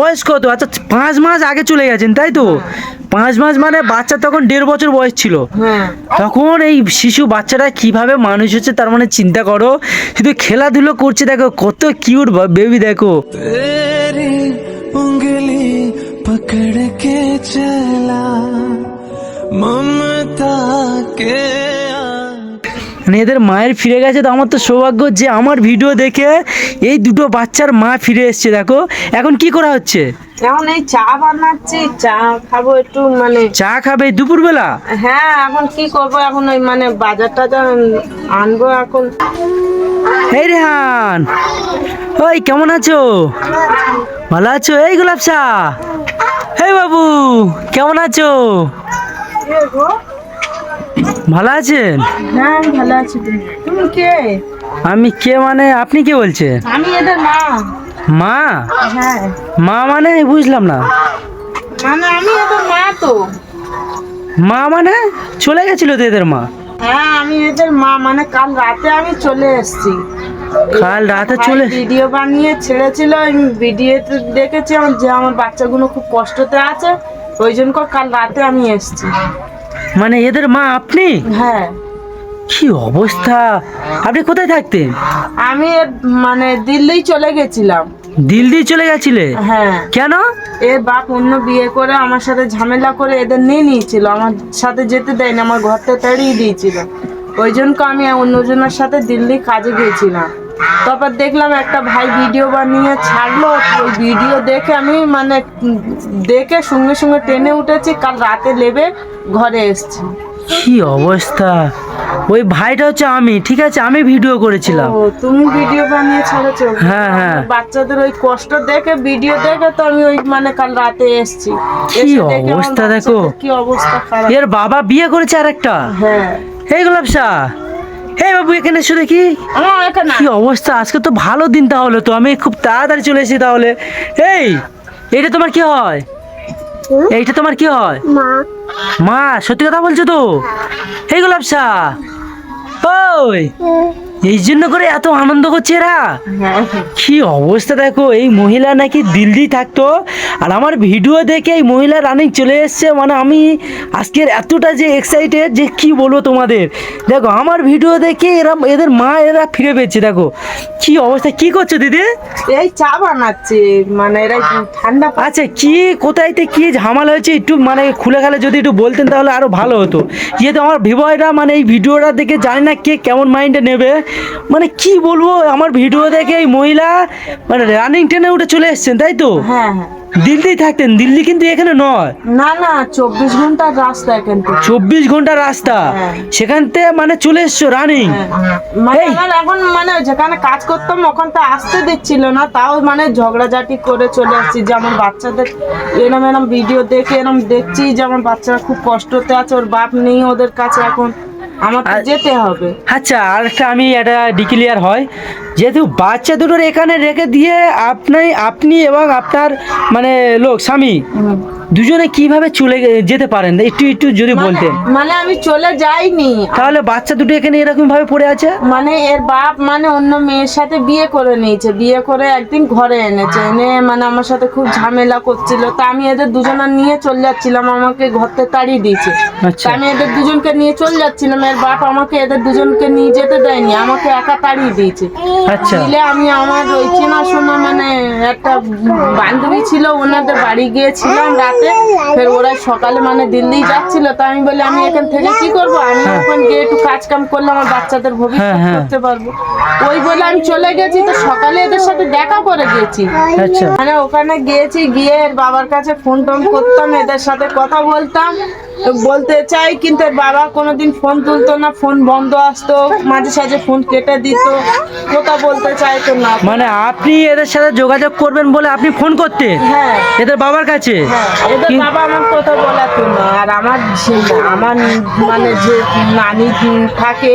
বয়স কত আচ্ছা পাঁচ মাস আগে চলে গেছেন তাই তো? পাঁচ মাস মানে বাচ্চা তখন দেড় বছর বয়স ছিল। হ্যাঁ। তখন এই শিশু বাচ্চাটা কীভাবে মানুষ হচ্ছে তার মানে চিন্তা করো শুধু খেলাধুলো করছে দেখো কত কিউট বেবি দেখো। মমতা কে মানে এদের মায়ের ফিরে গেছে তো আমার তো সৌভাগ্য যে আমার ভিডিও দেখে এই দুটো বাচ্চার মা ফিরে এসছে দেখো। এখন কি করা হচ্ছে? এখন এই চা বানাচ্ছি চা খাব একটু মানে চা খাবে দুপুরবেলা? হ্যাঁ এখন কি করব? এখন ওই মানে বাজার টাজার আনব এখন। এই রেহান ওই কেমন আছো? ভালো আছো? এই গোলাপ চা। এই বাবু কেমন আছো? ভালো আছেন? হ্যাঁ আমি ভালো আছি তুমি। তুমি কে? আমি কে মানে? আপনি কে বলছেন? আমি এদের মা। মা? হ্যাঁ। মা মানে? বুঝলাম না। মানে আমি এদের মা তো। মা মানে? চলে গেছিল তো এদের মা? হ্যাঁ আমি এদের মা। মানে কাল রাতে আমি চলে এসেছি। কাল রাতে চলে ভিডিও বানিয়ে ছেড়েছিল। ভিডিও দেখেছি আমার যে আমার বাচ্চাগুলো খুব কষ্টতে আছে। ওই জন্য কাল রাতে আমি এসেছি। মানে এদের মা আপনি? হ্যাঁ। কি অবস্থা? আপনি কোথায় থাকতেন? আমি মানে দিল্লি চলে গেছিলাম। দিল্লি চলে গেছিলে? হ্যাঁ। কেন? এর বাপ অন্য বিয়ে করে আমার সাথে ঝামেলা করে এদের নিয়ে নিয়েছিল। আমার সাথে যেতে দেয়নি আমার ঘরটা তাড়িয়ে দিয়েছিল। ওই জন্য আমি অন্যজনের সাথে দিল্লি কাজে গিয়েছিলাম। তারপর দেখলাম একটা ভাই ভিডিও বানিয়ে ছাড়লো। ওই ভিডিও দেখে আমি মানে দেখে সঙ্গে সঙ্গে ট্রেনে উঠেছি কাল রাতে লেবে ঘরে এসেছি। কি অবস্থা? ওই ভাইটা হচ্ছে আমি ঠিক আছে? আমি ভিডিও করেছিলাম। ও তুমি ভিডিও বানিয়ে ছাড়েছো? হ্যাঁ, হ্যাঁ। বাচ্চাদের ওই কষ্ট দেখে ভিডিও দেখে তো আমি ওই মানে কাল রাতে এসেছি। কি অবস্থা দেখো। কি অবস্থা খারাপ। এর বাবা বিয়ে করেছে আরেকটা? হ্যাঁ। এই গোলাপ শাহ এই বাবু এখানে এসো দেখি। আমার কি অবস্থা? আজকে তো ভালো দিন তাহলে তো আমি খুব তাড়াতাড়ি চলে এসেছি তাহলে। এই এটা তোমার কি হয়? এইটা তোমার কি হয়? মা। সত্যি কথা বলছো তো? এই গোলাপ শাহ ওই। এই জন্য করে এত আনন্দ করছে এরা। হ্যাঁ। কি অবস্থা দেখো এই মহিলা নাকি দিল্লি থাকতো আর আমার ভিডিও দেখে এই মহিলা রানিং চলে এসছে মানে আমি আজকের এতটা যে এক্সাইটেড যে কি বলব তোমাদের। দেখো আমার ভিডিও দেখে এরা এদের মা এরা ফিরে পেয়েছে দেখো। কি অবস্থা? কি করছ দিদি? এই চা বানাচ্ছি। মানে এরা ঠান্ডা আচ্ছা কি কোথায়তে কি ঝামেলা হয়েছে? একটু মানে খুলে খেলে যদি একটু বলতেন তাহলে আরও ভালো হতো। যেহেতু আমার ভিভয়রা মানে এই ভিডিওটা দেখে জানি না কে কেমন মাইন্ডে নেবে। মানে কি বলব আমার ভিডিও দেখে এই মহিলা মানে রানিং ট্রেনে উঠে চলে এসছেন তাই তো? হ্যাঁ হ্যাঁ। দিল্লি থাকতেন দিল্লি কিন্তু এখানে নয়। না না চব্বিশ ঘণ্টার রাস্তা এখান থেকে। চব্বিশ ঘণ্টা রাস্তা। হ্যাঁ। সেখান থেকে মানে চলে এসছো রানিং মানে এই। এখন মানে যেখানে কাজ করতাম ওখান তো আসতে দিচ্ছিল না তাও মানে ঝগড়াঝাটি করে চলে আসছি। যে আমার বাচ্চাদের এরম এরম ভিডিও দেখে এরম দেখছি যে আমার বাচ্চারা খুব কষ্টতে আছে ওর বাপ নেই ওদের কাছে এখন। আমার যেতে হবে। আচ্ছা আর একটা আমি এটা ডিক্লিয়ার হয়। যেহেতু বাচ্চা দুটোর এখানে রেখে দিয়ে আপনি আপনি এবং আপনার মানে লোক স্বামী দুজনে কীভাবে চলে যেতে পারেন? একটু একটু যদি মানে- বলতেন। মানে আমি চলে যাইনি। তাহলে বাচ্চা দুটো এখানে এরকম ভাবে পড়ে আছে? মানে এর বাপ মানে অন্য মেয়ের সাথে বিয়ে করে নিয়েছে। বিয়ে করে একদিন ঘরে এনেছে। এনে মানে আমার সাথে খুব ঝামেলা করছিল। তা আমি এদের দুজনের নিয়ে চলে যাচ্ছিলাম। আমাকে ঘর থেকে তাড়িয়ে দিয়েছে। আচ্ছা। আমি এদের দুজনকে নিয়ে চলে যাচ্ছিলাম। এর বাপ আমাকে এদের দুজনকে নিয়ে যেতে দেয়নি। আমাকে একা তাড়িয়ে দিয়েছে। আচ্ছা। আমি আমার ওই চেনাশোনা মানে একটা বান্ধবী ছিল ওনাদের বাড়ি গিয়েছিলাম রাতে। ফের ওরা সকালে মানে দিল্লি যাচ্ছিল তা আমি বলি আমি এখান থেকে কি করব? আমি ওখানে গিয়ে একটু কাজ কাম করলে আমার বাচ্চাদের হ্যাঁ, ভবিষ্যৎ হ্যাঁ। করতে পারব। ওই বলে আমি চলে গেছি তো সকালে এদের সাথে দেখা করে গেছি। আচ্ছা। মানে ওখানে গিয়েছি গিয়ে বাবার কাছে ফোন টোন করতাম এদের সাথে কথা বলতাম। বলতে চাই কিন্তু এর বাবা কোনোদিন ফোন তুলতো না ফোন বন্ধ আসতো মাঝে সাঝে ফোন কেটে দিত। কথা বলতে চাইতো না। মানে আপনি এদের সাথে যোগাযোগ করবেন বলে আপনি ফোন করতে? হ্যাঁ। এদের বাবার কাছে? হ্যাঁ। এদের বাবা আমার কথা বলাতো না। আর আমার আমার মানে যে নানি থাকে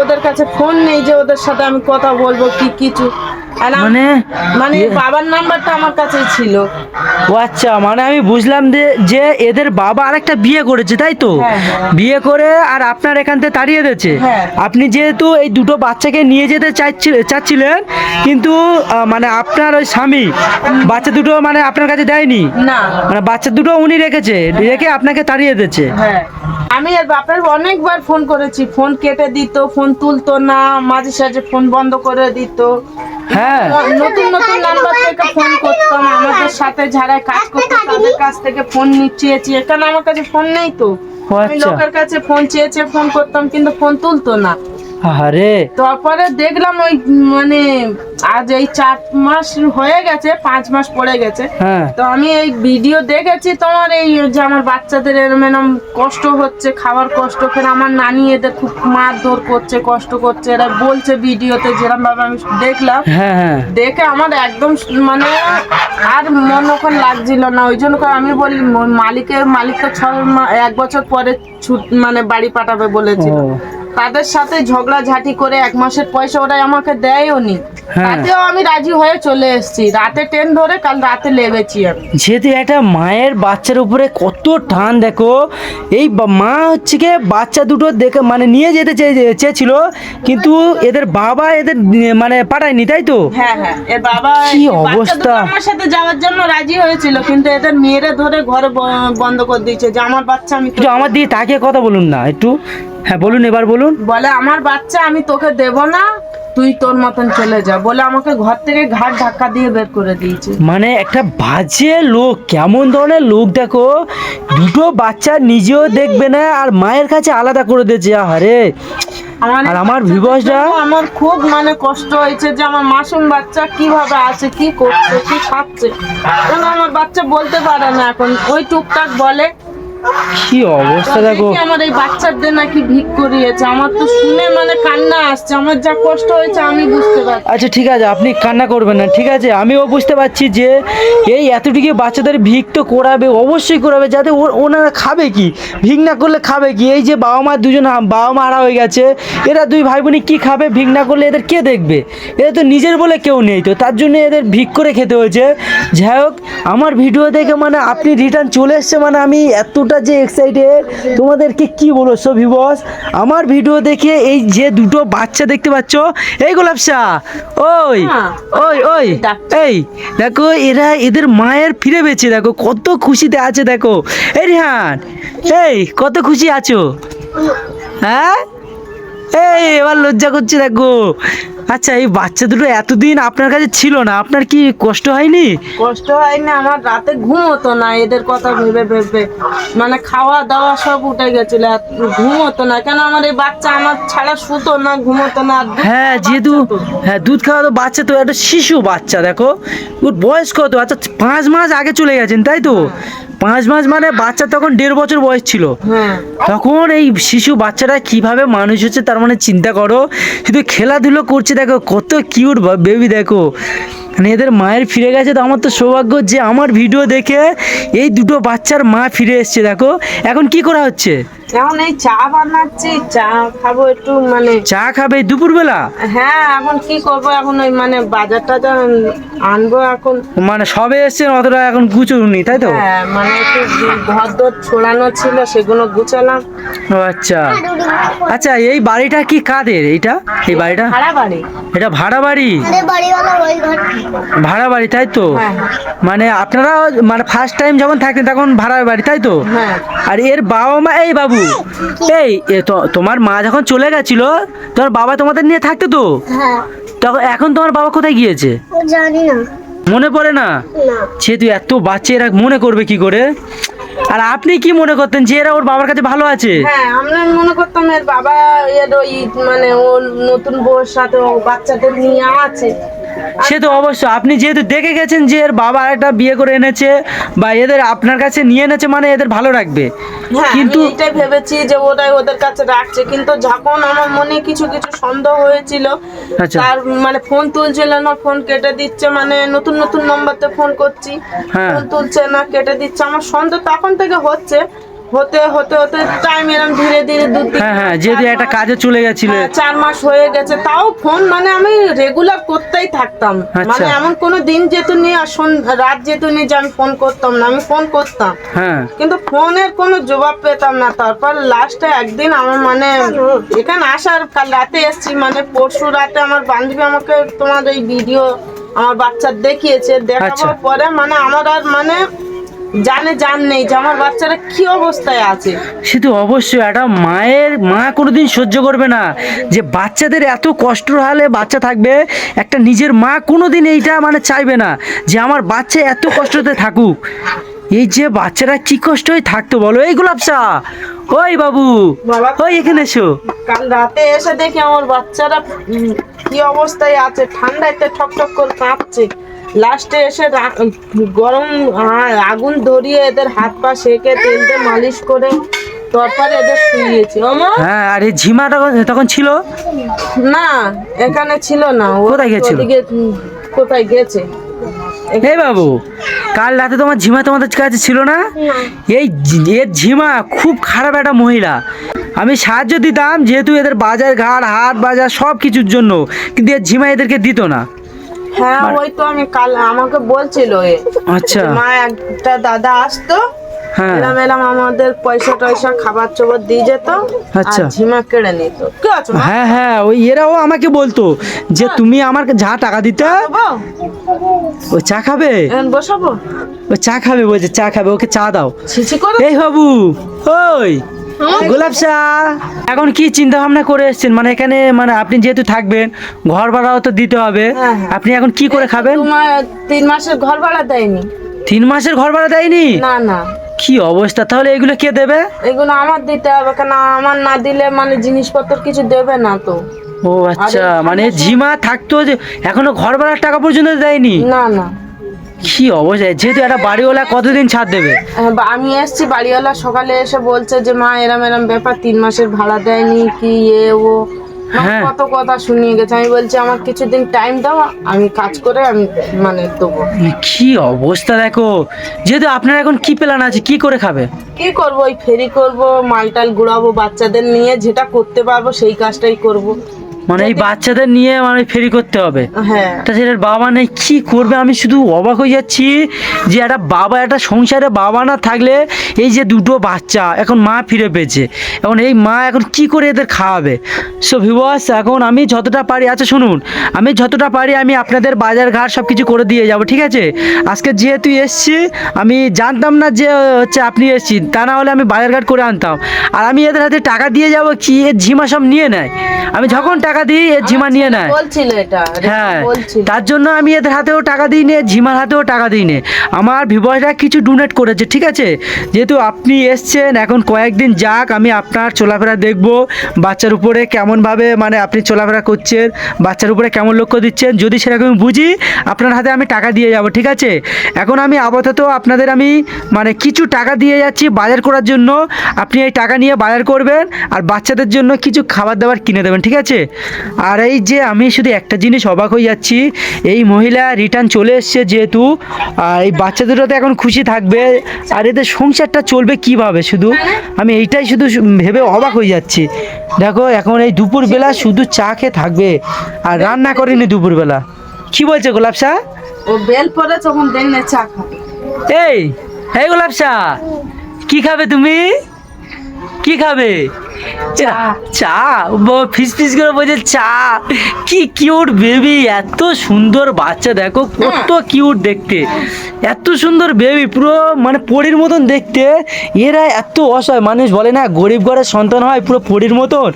ওদের কাছে ফোন নেই যে ওদের সাথে আমি কথা বলব কি কিছু মানে মানে বাবার নাম্বারটা আমার কাছেই ছিল। ও আচ্ছা মানে আমি বুঝলাম যে যে এদের বাবা আরেকটা বিয়ে করেছে তাই তো? হ্যাঁ, হ্যাঁ। বিয়ে করে আর আপনার এখান থেকে তাড়িয়ে দিয়েছে। হ্যাঁ। আপনি যেহেতু এই দুটো বাচ্চাকে নিয়ে যেতে চাইছি- চাচ্ছিলেন কিন্তু মানে আপনার ওই স্বামী বাচ্চা দুটো মানে আপনার কাছে দেয়নি? না। মানে বাচ্চা দুটো উনি রেখেছে রেখে আপনাকে তাড়িয়ে দিয়েছে। আমি এর বাপের অনেকবার ফোন করেছি ফোন কেটে দিত ফোন তুলতো না মাঝে সাঝে ফোন বন্ধ করে দিত। হ্যাঁ। নতুন নতুন নাম্বার থেকে ফোন করতাম। আমাদের সাথে যারা কাজ করতো তাদের কাছ থেকে ফোন চেয়েছি এখানে আমার কাছে ফোন নেই তো। আমি আচ্ছা। লোকের কাছে ফোন চেয়েছে ফোন করতাম কিন্তু ফোন তুলতো না। আরে তারপরে দেখলাম ওই মানে আজ এই চার মাস হয়ে গেছে পাঁচ মাস পড়ে গেছে। হ্যাঁ। তো আমি এই ভিডিও দেখেছি তোমার এই যে আমার বাচ্চাদের এরম এরম কষ্ট হচ্ছে খাওয়ার কষ্ট ফের আমার নানি এদের খুব মারধর করছে কষ্ট করছে এরা বলছে ভিডিওতে যেরকম ভাবে আমি দেখলাম। হ্যাঁ হ্যাঁ। দেখে আমার একদম মানে আর মন ওখান লাগছিল না ওই জন্য আমি বলি মালিকের মালিক তো ছ এক বছর পরে ছুট মানে বাড়ি পাঠাবে বলেছিল। তাদের সাথে ঝগড়াঝাটি করে এক মাসের পয়সা ওরা আমাকে দেয়ও নি হ্যাঁ। তাতেও আমি রাজি হয়ে চলে এসেছি। রাতে ট্রেন ধরে কাল রাতে লেগেছি আমি। যেহেতু একটা মায়ের বাচ্চার উপরে কত টান দেখো এই মা হচ্ছে কি বাচ্চা দুটো দেখে মানে নিয়ে যেতে চেয়ে- চেয়েছিল কিন্তু এদের বাবা এদের মানে পাঠায়নি তাই তো? হ্যাঁ হ্যাঁ এর বাবা কি অবস্থা? আমার সাথে যাওয়ার জন্য রাজি হয়েছিল কিন্তু এদের মেয়েরা ধরে ঘরে বন্ধ করে দিয়েছে যে আমার বাচ্চা আমি আমার দিয়ে তাকে কথা বলুন না একটু। হ্যাঁ বলুন এবার বলুন। বলে আমার বাচ্চা আমি তোকে দেব না তুই তোর মতন চলে যা। বলে আমাকে ঘর থেকে ঘাট ধাক্কা দিয়ে বের করে দিয়েছে। মানে একটা বাজে লোক কেমন ধরনের লোক দেখো দুটো বাচ্চা নিজেও দেখবে না আর মায়ের কাছে আলাদা করে দিয়েছে আরে আমার আর আমার বিবশটা? আমার খুব মানে কষ্ট হয়েছে যে আমার মাসুম বাচ্চা কীভাবে আছে কি করছে কি খাচ্ছে। আমার বাচ্চা বলতে পারে না এখন? ওই টুকটাক বলে কি অবস্থা দেখো। আমার এই বাচ্চাদের নাকি ভিক করিয়েছে। আমার তো শুনে মানে কান্না আসছে। আমার যা কষ্ট হয়েছে আমি বুঝতে পারছি আচ্ছা ঠিক আছে আপনি কান্না করবেন না। ঠিক আছে আমিও বুঝতে পারছি যে এই এতটুকু বাচ্চাদের ভিক তো করাবে অবশ্যই করাবে যাতে ওনারা খাবে কি? ভিক না করলে খাবে কি? এই যে বাবা মা দুজন বাবা মা হারা হয়ে গেছে এরা দুই ভাই বোনই কী খাবে? ভিক না করলে এদের কে দেখবে? এদের তো নিজের বলে কেউ নেই তো তার জন্য এদের ভিক করে খেতে হয়েছে। যাই হোক আমার ভিডিও দেখে মানে আপনি রিটার্ন চলে এসছে মানে আমি এতটা যে এক্সাইটেড তোমাদেরকে কি বলো সবি বস আমার ভিডিও দেখে এই যে দুটো বাচ্চা দেখতে পাচ্ছ এই গোলাপসা ওই হ্যাঁ। ওই ওই এই দেখো এরা এদের মায়ের ফিরে পেয়েছে দেখো কত খুশিতে আছে দেখো। এই রিহান এই কত খুশি আছো? হ্যাঁ? এই এবার লজ্জা করছে দেখো। আচ্ছা এই বাচ্চা দুটো এতদিন আপনার কাছে ছিল না আপনার কি কষ্ট হয়নি? কষ্ট হয় না আমার রাতে ঘুম হতো না এদের কথা ভেবে ভেবে। মানে খাওয়া দাওয়া সব উঠে গেছিল ঘুম হতো না। কেন আমার এই বাচ্চা আমার ছাড়া শুতো না ঘুমোতো না হ্যাঁ যেহেতু হ্যাঁ দুধ খাওয়া তো বাচ্চা তো একটা শিশু বাচ্চা দেখো। ওর বয়স কত? আচ্ছা পাঁচ মাস আগে চলে গেছেন তাই তো? পাঁচ মাস মানে বাচ্চা তখন দেড় বছর বয়স ছিল। হ্যাঁ। তখন এই শিশু বাচ্চাটা কীভাবে মানুষ হচ্ছে তার মানে চিন্তা করো শুধু খেলাধুলো করছে দেখো কত কিউট বেবি দেখো। মানে এদের মায়ের ফিরে গেছে তো আমার তো সৌভাগ্য যে আমার ভিডিও দেখে এই দুটো বাচ্চার মা ফিরে এসছে দেখো। এখন কি করা হচ্ছে? এখন এই চা বানাচ্ছি চা খাব একটু মানে চা খাবে দুপুরবেলা? হ্যাঁ এখন কি করব? এখন ওই মানে বাজার টাজার আনব এখন। মানে সবে এসছেন অতটা এখন গুছোনি তাই তো? হ্যাঁ মানে একটু ঘর দর ছড়ানো ছিল সেগুলো গুছালাম। ও আচ্ছা। আচ্ছা এই বাড়িটা কি কাদের এইটা? এই বাড়িটা? ভাড়া বাড়ি। এটা ভাড়া বাড়ি? আরে বাড়িওয়ালা ওই ঘর। ভাড়া বাড়ি তাই তো? হ্যাঁ। মানে আপনারা মানে ফার্স্ট টাইম যখন থাকেন তখন ভাড়া বাড়ি তাই তো? আর এর বাবা মা এই বাবু এই তোমার মা যখন চলে গেছিল তোমার বাবা তোমাদের নিয়ে থাকতো তো? হ্যাঁ। তখন এখন তোমার বাবা কোথায় গিয়েছে? জানি না। মনে পড়ে না? সে তুই এত বাচ্চা এরা মনে করবে কি করে? আর আপনি কি মনে করতেন যে এরা ওর বাবার কাছে ভালো আছে? হ্যাঁ আমরা মনে করতাম এর বাবা এর ওই মানে ও নতুন বউয়ের সাথে ও বাচ্চাদের নিয়ে আছে। সে তো অবশ্য আপনি যেহেতু দেখে গেছেন যে এর বাবা একটা বিয়ে করে এনেছে বা এদের আপনার কাছে নিয়ে এনেছে মানে এদের ভালো রাখবে হ্যাঁ কিন্তু এটাই ভেবেছি যে ওরাই ওদের কাছে রাখছে। কিন্তু যখন আমার মনে কিছু কিছু সন্দেহ হয়েছিল আচ্ছা। তার মানে ফোন তুলছিল না ফোন কেটে দিচ্ছে মানে নতুন নতুন নম্বরতে ফোন করছি। হ্যাঁ। ফোন তুলছে না কেটে দিচ্ছে। আমার সন্দেহ তখন থেকে হচ্ছে। হতে হতে হতে টাইম এরকম ধীরে ধীরে দু হ্যাঁ হ্যাঁ যেহেতু একটা কাজে চলে গেছিলে। হ্যাঁ, চার মাস হয়ে গেছে। তাও ফোন মানে আমি রেগুলার করতেই থাকতাম। আচ্ছা। মানে এমন কোনো দিন যেত নি আর রাত যেত নি যে আমি ফোন করতাম না আমি ফোন করতাম। হ্যাঁ। কিন্তু ফোনের কোনো জবাব পেতাম না। তারপর লাস্টে একদিন আমার মানে এখানে আসার কাল রাতে এসেছি মানে পরশু রাতে আমার বান্ধবী আমাকে তোমার এই ভিডিও আমার বাচ্চার দেখিয়েছে। দেখাবার আচ্ছা। পরে মানে আমার আর মানে জানে জান নেই যে আমার বাচ্চারা কি অবস্থায় আছে। সে তো অবশ্যই একটা মায়ের মা কোনোদিন সহ্য করবে না। যে বাচ্চাদের এত কষ্ট হালে বাচ্চা থাকবে একটা নিজের মা কোনোদিন এইটা মানে চাইবে না যে আমার বাচ্চা এত কষ্টতে থাকুক। এই যে বাচ্চারা কি কষ্টই থাকতো বলো এই গোলাপসা ওই বাবু বাবা। ওই এখানে এসো। কাল রাতে এসে দেখি আমার বাচ্চারা কি অবস্থায় আছে ঠান্ডাতে ঠক ঠক করে কাঁপছে। লাস্টে এসে গরম আগুন ধরিয়ে এদের হাত পা সেকে তেল দিয়ে মালিশ করে তারপরে এদের শুইয়েছি। আমার হ্যাঁ আর এই ঝিমা তখন তখন ছিল? না এখানে ছিল না। কোথায় গেছিল? কোথায় গেছে এই বাবু কাল রাতে তোমার ঝিমা তোমাদের কাছে ছিল না? এই এর ঝিমা খুব খারাপ একটা মহিলা। আমি সাহায্য দিতাম যেহেতু এদের বাজার ঘাট হাট বাজার সব কিছুর জন্য কিন্তু এর ঝিমা এদেরকে দিত না। হ্যাঁ ওই তো আমি কাল আমাকে বলছিল আচ্ছা। মা একটা দাদা আসতো। হ্যাঁ। এরম এরম আমাদের পয়সা টয়সা খাবার চোবার দিয়ে যেত। আচ্ছা। ঝিমা কেড়ে নিত। কি আছে হ্যাঁ হ্যাঁ ওই এরাও আমাকে বলতো যে তুমি আমার যা টাকা দিতে? ও চা খাবে? বসাবো? ও চা খাবে বলছে চা খাবে ওকে চা দাও। এই বাবু ওই। গোলাপ চা। এখন কি চিন্তা ভাবনা করে এসেছেন? মানে এখানে মানে আপনি যেহেতু থাকবেন ঘর ভাড়াও তো দিতে হবে। হ্যাঁ, হ্যাঁ। আপনি এখন কি করে খাবেন? তিন মাসের ঘর ভাড়া দেয়নি। তিন মাসের ঘর ভাড়া দেয়নি? না না। কি অবস্থা? তাহলে এগুলো কে দেবে? এগুলো আমার দিতে হবে কেন আমার না দিলে মানে জিনিসপত্র কিছু দেবে না তো। ও আচ্ছা মানে ঝিমা থাকতো যে এখনও ঘর ভাড়ার টাকা পর্যন্ত দেয়নি? না না। কি অবস্থা? যেহেতু একটা বাড়িওয়ালা কতদিন ছাড় দেবে? হ্যাঁ, আমি এসছি বাড়িওয়ালা সকালে এসে বলছে যে মা এরম এরম ব্যাপার তিন মাসের ভাড়া দেয়নি কি এ ও। মানে হ্যাঁ। কত কথা শুনিয়ে গেছে। আমি বলছি আমার কিছুদিন টাইম দাও আমি কাজ করে আমি মানে দেবো। কি অবস্থা দেখো। যেহেতু আপনার এখন কি প্ল্যান আছে? কি করে খাবে? কি করব? ওই ফেরি করব মালটাল ঘুরাবো বাচ্চাদের নিয়ে যেটা করতে পারব সেই কাজটাই করব। মানে এই বাচ্চাদের নিয়ে মানে ফেরি করতে হবে। হ্যাঁ। তা সেটার বাবা নেই কি করবে? আমি শুধু অবাক হয়ে যাচ্ছি যে একটা বাবা একটা সংসারে বাবা না থাকলে এই যে দুটো বাচ্চা এখন মা ফিরে পেয়েছে। এখন এই মা এখন কি করে এদের খাওয়াবে? সো ভিওয়াস এখন আমি যতটা পারি আচ্ছা শুনুন আমি যতটা পারি আমি আপনাদের বাজার ঘাট সব কিছু করে দিয়ে যাব ঠিক আছে? আজকে যেহেতু এসছি আমি জানতাম না যে হচ্ছে আপনি এসছি তা না হলে আমি বাজার ঘাট করে আনতাম। আর আমি এদের হাতে টাকা দিয়ে যাব কি এর ঝিমা সব নিয়ে নেয়? আমি যখন টাকা দিই এর ঝিমা নিয়ে নেয়। বলছিল এটা হ্যাঁ বলছিল। তার জন্য আমি এদের হাতেও টাকা দিই নে ঝিমার হাতেও টাকা দিই নে। আমার ভিভসরা কিছু ডোনেট করেছে ঠিক আছে? যেহেতু আপনি এসছেন এখন কয়েকদিন যাক আমি আপনার চলাফেরা দেখব। বাচ্চার উপরে কেমনভাবে মানে আপনি চলাফেরা করছেন বাচ্চার উপরে কেমন লক্ষ্য দিচ্ছেন যদি সেরকম বুঝি আপনার হাতে আমি টাকা দিয়ে যাব ঠিক আছে? এখন আমি আপাতত আপনাদের আমি মানে কিছু টাকা দিয়ে যাচ্ছি বাজার করার জন্য। আপনি এই টাকা নিয়ে বাজার করবেন আর বাচ্চাদের জন্য কিছু খাবার দাবার কিনে দেবেন ঠিক আছে? আর এই যে আমি শুধু একটা জিনিস অবাক হয়ে যাচ্ছি এই মহিলা রিটার্ন চলে এসছে যেহেতু আর এই বাচ্চাদেরও তো এখন খুশি থাকবে আর এদের সংসারটা চলবে কীভাবে শুধু? আমি এইটাই শুধু ভেবে অবাক হয়ে যাচ্ছি। দেখো এখন এই দুপুরবেলা শুধু চা খেয়ে থাকবে আর রান্না করেনি দুপুরবেলা। কি বলছে গোলাপ শাহ? ও বেল পরে তখন দেন না চা খাবে। এই এই গোলাপ শাহ কি খাবে তুমি? কি খাবে? চা চা? ফিস ফিস করে বলছে চা। কি কিউট বেবি এত সুন্দর বাচ্চা দেখো কত কিউট দেখতে। এত সুন্দর বেবি পুরো মানে পরীর মতন দেখতে। এরা এত অসহায় মানুষ বলে না গরিব ঘরের সন্তান হয় পুরো পরীর মতন।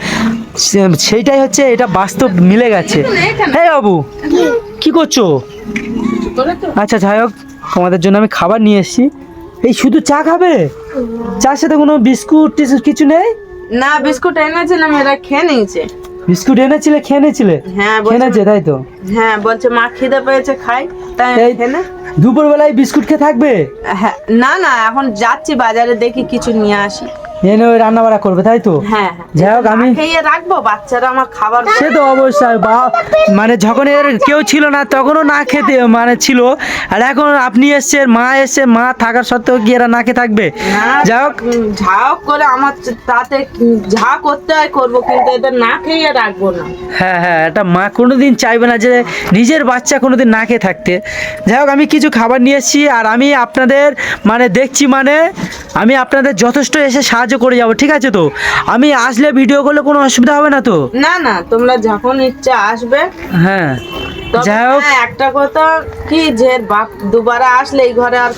সেইটাই হচ্ছে এটা বাস্তব মিলে গেছে। হ্যাঁ বাবু কি করছ? আচ্ছা যাই হোক তোমাদের জন্য আমি খাবার নিয়ে এসেছি। এই শুধু চা খাবে? চার সাথে কোনো বিস্কুট টিস্কুট কিছু নেই? না বিস্কুট না এরা খেয়ে নিয়েছে। বিস্কুট এনেছিলে খেয়ে নিয়েছিলে? হ্যাঁ খেয়ে বলছে নিয়েছে তাই তো? হ্যাঁ বলছে মা খিদে পেয়েছে খাই। তাই খেয়ে নে। দুপুরবেলায় বিস্কুট খেয়ে থাকবে? হ্যাঁ না না এখন যাচ্ছি বাজারে দেখি কিছু নিয়ে আসি। এনে ওই রান্না বাড়া করবে তাই তো? হ্যাঁ হ্যাঁ। যাই হোক আমি খেয়ে রাখব বাচ্চারা আমার খাবার সে তো অবশ্যই বা মানে যখন এর কেউ ছিল না তখনও না খেতে মানে ছিল। আর এখন আপনি এসছেন মা এসছে মা থাকার সত্ত্বেও কি এরা না খেয়ে থাকবে? যাই হোক। যা হোক করে আমার তাতে যা করতে হয় করব কিন্তু এদের না খেয়ে রাখব না। হ্যাঁ হ্যাঁ একটা মা কোনোদিন চাইবে না যে নিজের বাচ্চা কোনোদিন না খেয়ে থাকতে। যাই হোক আমি কিছু খাবার নিয়ে এসেছি আর আমি আপনাদের মানে দেখছি মানে আমি আপনাদের যথেষ্ট এসে সাহায্য করে যাব ঠিক আছে তো? আমি আসলে ভিডিও করলে কোনো অসুবিধা হবে না তো? না না তোমরা যখন ইচ্ছা আসবে। হ্যাঁ। যাই হোক। হ্যাঁ, একটা কথা কি যে বাপ দুবারে আসলে এই ঘরে আর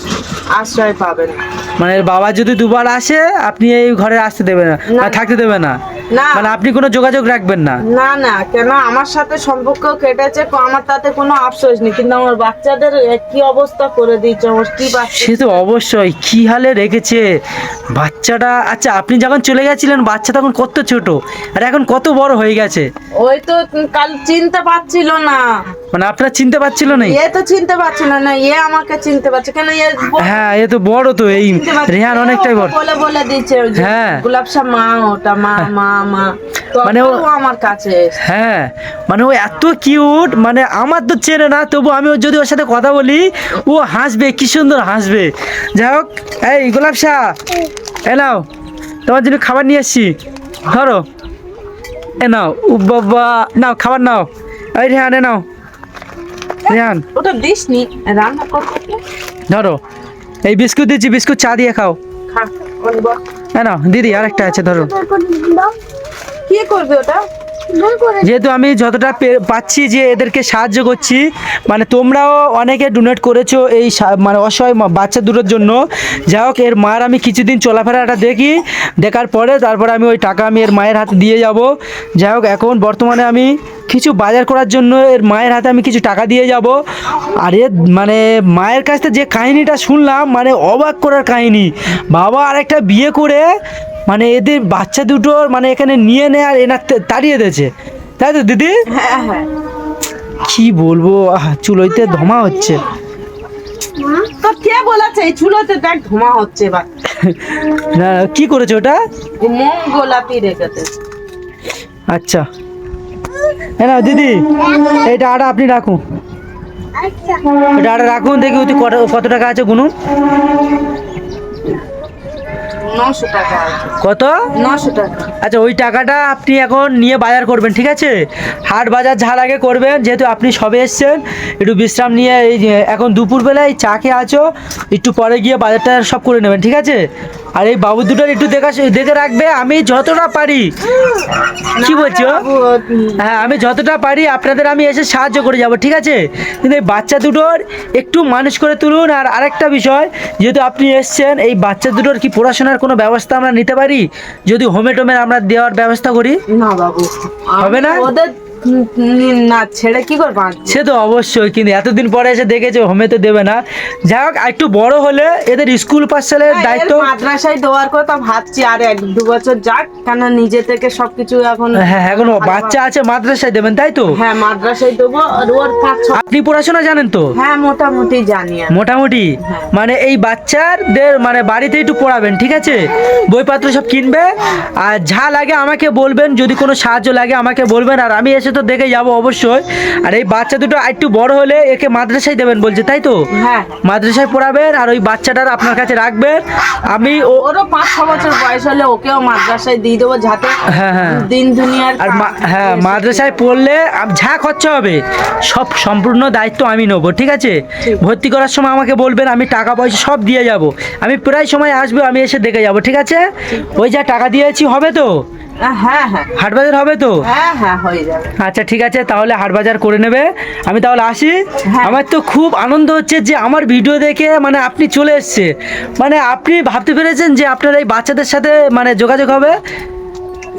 আশ্রয় পাবে না। মানে এর বাবা যদি দুবার আসে আপনি এই ঘরে আসতে দেবেন না। মানে থাকতে দেবে না। মানে আপনি কোনো যোগাযোগ রাখবেন না। না না কেন? আমার সাথে সম্পর্ক কেটেছে আমার তাতে কোনো আফসোস নেই কিন্তু আমার বাচ্চাদের কি অবস্থা করে দিয়েছে আমার কি বাচ্চা সে তো অবশ্যই কি হালে রেখেছে। বাচ্চাটা আচ্ছা আপনি যখন চলে গেছিলেন বাচ্চা তখন কত ছোট আর এখন কত বড় হয়ে গেছে। ওই তো কাল চিনতে পারছিল না। মানে আপনার চিনতে পারছিল না এ তো চিনতে পারছিল না এ আমাকে চিনতে পারছে। কেন এ হ্যাঁ এ তো বড় তো এই। রেহান অনেকটাই বড়। বলে বলে দিচ্ছে হ্যাঁ। গোলাপ শাহ মা ওটা মা মা মা। মানে ও- ও আমার কাছে হ্যাঁ মানে ও এত কিউট মানে আমার তো চেনে না তবু আমি ওর যদি ওর সাথে কথা বলি ও হাসবে কি সুন্দর হাসবে। যাই হোক এই গোলাপ শাহ এ নাও তোমার জন্য খাবার নিয়ে এসছি ধরো। এ নাও ও বাবা নাও খাবার নাও। এই রেহান এ নাও। ওটা দিস নি রান্না করতে কি? ধরো এই বিস্কুট দিচ্ছি বিস্কুট চা দিয়ে খাও। নাও দিদি আরেকটা আছে ধরো। করে কি করবি ওটা? যেহেতু আমি যতটা পে- পাচ্ছি যে এদেরকে সাহায্য করছি মানে তোমরাও অনেকে ডোনেট করেছ এই সা- মানে অসহায় বাচ্চা দুটোর জন্য। যাই হোক এর মার আমি কিছুদিন চলাফেরাটা দেখি। দেখার পরে তারপরে আমি ওই টাকা আমি এর মায়ের হাতে দিয়ে যাব। যাই হোক এখন বর্তমানে আমি কিছু বাজার করার জন্য এর মায়ের হাতে আমি কিছু টাকা দিয়ে যাব। আর এর মানে মায়ের কাছ থেকে যে কাহিনীটা শুনলাম মানে অবাক করার কাহিনী। বাবা আরেকটা বিয়ে করে মানে এদের বাচ্চা দুটোর মানে এখানে নিয়ে নেয় আর এনার তাড়িয়ে দিয়েছে। তাই তো দিদি? হ্যাঁ হ্যাঁ। কি বলব আহ, চুলোইতে ধমা হচ্ছে। তো কে বলেছে চুলোতে দেখ ধোঁয়া হচ্ছে এবার। না কি করেছে ওটা? মোম গোলাপি রেখেছে। আচ্ছা। হ্যাঁ না দিদি এই টাকাটা আপনি রাখুন। আচ্ছা। টাকাটা রাখুন দেখি ওতে কত কত টাকা আছে গুনুন নশো কত? নশো টাকা। আচ্ছা ওই টাকাটা আপনি এখন নিয়ে বাজার করবেন ঠিক আছে? হাট বাজার ঝাল আগে করবেন যেহেতু আপনি সবে এসছেন একটু বিশ্রাম নিয়ে এই যে এখন দুপুরবেলায় চা খেয়ে আছো একটু পরে গিয়ে বাজারটা সব করে নেবেন ঠিক আছে? আর এই বাবু দুটোর একটু দেখা দেখে রাখবে আমি যতটা পারি। কি বলছো? হ্যাঁ আমি যতটা পারি আপনাদের আমি এসে সাহায্য করে যাব ঠিক আছে? কিন্তু এই বাচ্চা দুটোর একটু মানুষ করে তুলুন আর আরেকটা বিষয় যেহেতু আপনি এসছেন এই বাচ্চা দুটোর কি পড়াশোনার কোনো ব্যবস্থা আমরা নিতে পারি? যদি হোমে টোমে আমরা দেওয়ার ব্যবস্থা করি? না বাবু। হবে না? ওদের না ছেড়ে কি করব সে তো অবশ্যই কিন্তু এতদিন পরে এসে দেখেছে হোমে তো দেবে না। যাই হোক একটু বড় হলে এদের স্কুল পাঠশালের দায়িত্ব মাদ্রাসায় দেওয়ার কথা ভাবছি আর এক দু বছর যাক কেন নিজে থেকে সবকিছু এখন হ্যাঁ এখন বাচ্চা আছে মাদ্রাসায় দেবেন তাই তো? হ্যাঁ মাদ্রাসায় দেবো আর ওর পাঁচ আপনি পড়াশোনা জানেন তো? হ্যাঁ মোটামুটি জানি মোটামুটি? হ্যাঁ। মানে এই বাচ্চাদের মানে বাড়িতে একটু পড়াবেন ঠিক আছে? বইপত্র সব কিনবে আর যা লাগে আমাকে বলবেন যদি কোনো সাহায্য লাগে আমাকে বলবেন আর আমি এসে তো দেখে যাব অবশ্যই। আর এই বাচ্চা দুটো একটু বড় হলে একে মাদ্রাসায় দেবেন বলছে তাই তো? হ্যাঁ। মাদ্রাসায় পড়াবেন আর ওই বাচ্চাটার আপনার কাছে রাখবেন। আমি ও ওরও পাঁচ ছ বছর বয়স হলে ওকেও মাদ্রাসায় দিয়ে দেবো যাতে হ্যাঁ হ্যাঁ। দিন দুনিয়ার আর হ্যাঁ মাদ্রাসায় পড়লে যা খরচা হবে সব সম্পূর্ণ দায়িত্ব আমি নেব ঠিক আছে? ভর্তি করার সময় আমাকে বলবেন আমি টাকা পয়সা সব দিয়ে যাব। আমি প্রায় সময় আসবে আমি এসে দেখে যাব ঠিক আছে? ওই যা টাকা দিয়েছি হবে তো? হ্যাঁ হ্যাঁ। হাটবাজার হবে তো? হ্যাঁ হ্যাঁ হয়ে যাবে। আচ্ছা ঠিক আছে তাহলে হাটবাজার করে নেবে। আমি তাহলে আসি। হ্যাঁ। আমার তো খুব আনন্দ হচ্ছে যে আমার ভিডিও দেখে মানে আপনি চলে এসছে। মানে আপনি ভাবতে পেরেছেন যে আপনার এই বাচ্চাদের সাথে মানে যোগাযোগ হবে?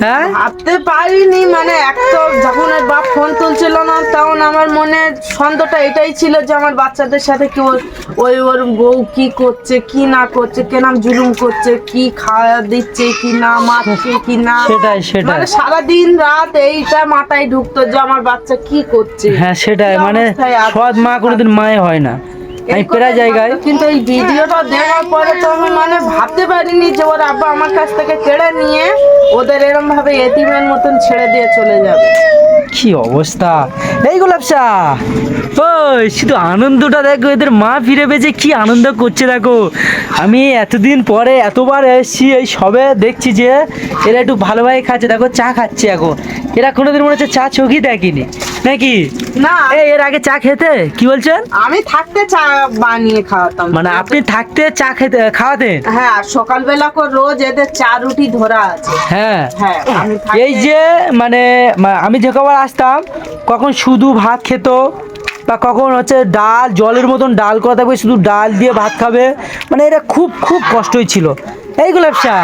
হ্যাঁ ভাবতে পারিনি মানে এক তো যখন ওর বাপ ফোন তুলছিল না তখন আমার মনে সন্দেহটা এটাই ছিল যে আমার বাচ্চাদের সাথে কি ওর ওই ওর বউ কি করছে কি না করছে কেনাম জুলুম করছে কি খাওয়া দিচ্ছে কি না মারছে কি না সেটাই, সেটাই। মানে সারাদিন রাত এইটা মাথায় ঢুকতো যে আমার বাচ্চা কি করছে হ্যাঁ সেটাই মানে। সৎ মা কোনোদিন মায়ে হয় না আমি প্রায় জায়গায় কিন্তু এই ভিডিওটা দেখার পরে তো আমি মানে ভাবতে পারিনি যে ওর আব্বা আমার কাছ থেকে কেড়ে নিয়ে ওদের এরম ভাবে এতিমের মতন ছেড়ে দিয়ে চলে যাবে। কি অবস্থা? এই গোলাপসা ওই শুধু আনন্দটা দেখো এদের মা ফিরে পেয়েছে কি আনন্দ করছে দেখো। আমি এতদিন পরে এতবার এসেছি এই সবে দেখছি যে এরা একটু ভালোভাবে খাচ্ছে। দেখো চা খাচ্ছে এখন। এরা কোনোদিন মনে হচ্ছে চা চোখই দেখেনি। নাকি? না। এই এর আগে চা খেতে? কি বলছেন? আমি থাকতে চা বানিয়ে খাওয়াতাম। মানে আপনি থাকতে চা খেতে খাওয়াতেন? হ্যাঁ আর সকালবেলা করে রোজ এদের চা রুটি ধরা আছে। হ্যাঁ। হ্যাঁ আমি এই যে মানে আমি যে কবার আসতাম কখন শুধু ভাত খেত বা কখন হচ্ছে ডাল জলের মতন ডাল করা থাকবে শুধু ডাল দিয়ে ভাত খাবে মানে এটা খুব খুব কষ্ট হয়েছিল এই গোলাপসা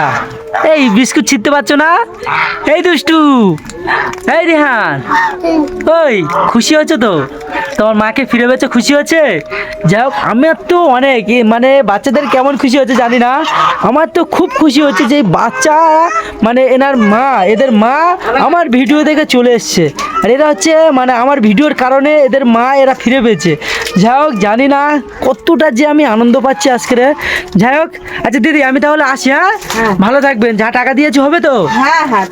এই বিস্কুট ছিটতে পারছ না? এই দুষ্টু, এই রেহান, ওই, খুশি হচ্ছে তো? তোমার মাকে ফিরে পেয়েছ, খুশি হচ্ছে যাই হোক আমার তো অনেক মানে বাচ্চাদের কেমন খুশি হচ্ছে জানি না। আমার তো খুব খুশি হচ্ছে যে বাচ্চা মানে এনার মা, এদের মা আমার ভিডিও দেখে চলে এসছে। আর এরা হচ্ছে মানে আমার ভিডিওর কারণে এদের মা এরা ফিরে পেয়েছে। যাই হোক, জানি না কতটা যে আমি আনন্দ পাচ্ছি আজকে যাই হোক আচ্ছা দিদি, আমি তাহলে আসি। হ্যাঁ? ভালো থাকবেন যা টাকা দিয়েছি হবে তো? হ্যাঁ হ্যাঁ